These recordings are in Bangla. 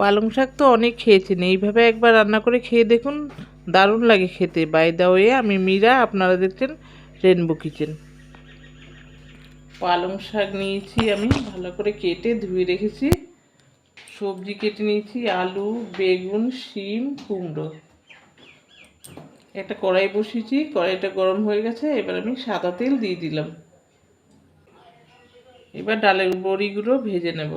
পালং শাক তো অনেক খেয়েছেন এইভাবে একবার রান্না করে খেয়ে দেখুন, দারুণ লাগে খেতে। বাই দা ওয়ে আমি মীরা, আপনারা দেখছেন রেনবো কিচেন পালং শাক নিয়েছি আমি, ভালো করে কেটে ধুয়ে রেখেছি। সবজি কেটে নিয়েছি, আলু, বেগুন, শিম, কুমড়ো। একটা কড়াই বসিয়েছি, কড়াইটা গরম হয়ে গেছে, এবার আমি সাদা তেল দিয়ে দিলাম। এবার ডালের বড়িগুলো ভেজে নেব।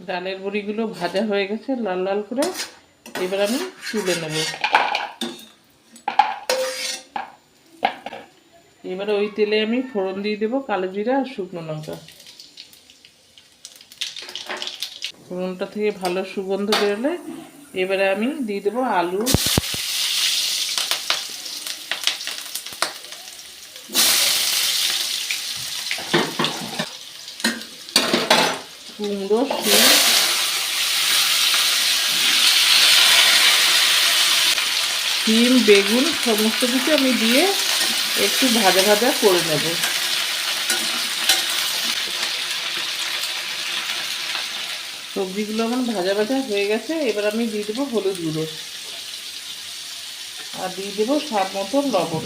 ডালের বড়িগুলো ভাজা হয়ে গেছে, লাল লাল করে। এবার আমি তুলে নেব। এবার ওই তেলে আমি ফোড়ন দিয়ে দেবো কালো জিরা আর শুকনো লঙ্কা। ফোড়নটা থেকে ভালো সুগন্ধ বেরোলে এবারে আমি দিয়ে দেবো আলু কুমড়ো, শিম। শিম, বেগুন, সমস্ত কিছু আমি দিয়ে একটু ভাজা ভাজা করে নেব। সবজিগুলো আমার ভাজা ভাজা হয়ে গেছে, এবার আমি দিয়ে দেবো হলুদ গুঁড়ো। আর দিয়ে দেবো স্বাদ মতো লবণ।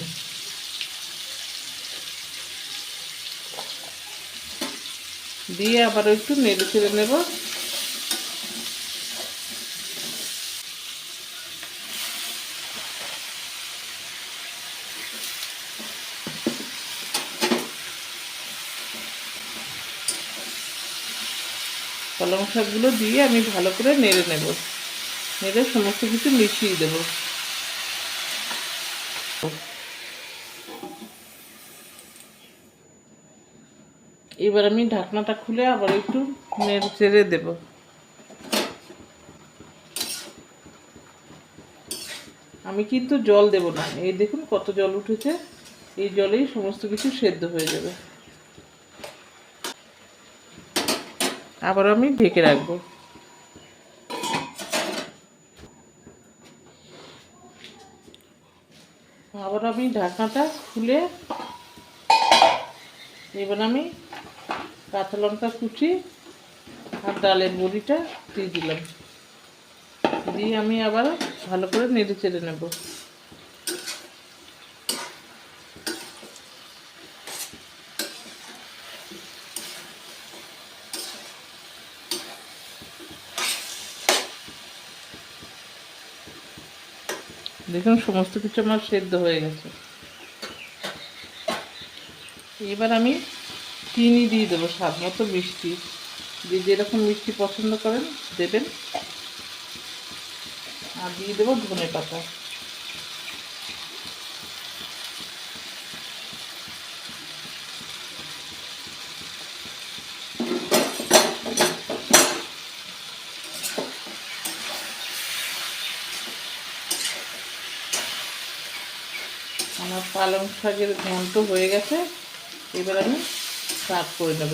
দিয়ে আবার একটু নেড়ে ছেড়ে নেব। পালং শাকগুলো দিয়ে আমি ভালো করে নেড়ে নেব। নেড়ে সমস্ত কিছু মিশিয়ে দেব। এবার আমি ঢাকনাটা খুলে আবার একটু নেড়ে চেড়ে দেব। আমি কিন্তু জল দেব না। এই দেখুন কত জল উঠেছে। এই জলেই সমস্ত কিছু সেদ্ধ হয়ে যাবে। আবার আমি ঢেকে রাখব। আবার আমি ঢাকনাটা খুলে এবার আমি কাঁচা লঙ্কা কুচি আর ডালের বড়িটা দিয়ে দিলাম। দিয়ে আমি আবার ভালো করে নেড়ে চেড়ে নেব। দেখুন, সমস্ত কিছু আমার সেদ্ধ হয়ে গেছে। এবার আমি চিনি দিয়ে দেবো স্বাদ মতো মিষ্টি। যে যেরকম মিষ্টি পছন্দ করেন, দেবেন। আর দিয়ে দেবো ধনে পাতা। আমার পালং শাকের ঘন্ট হয়ে গেছে। এবার আমি সার্ভ করে নেব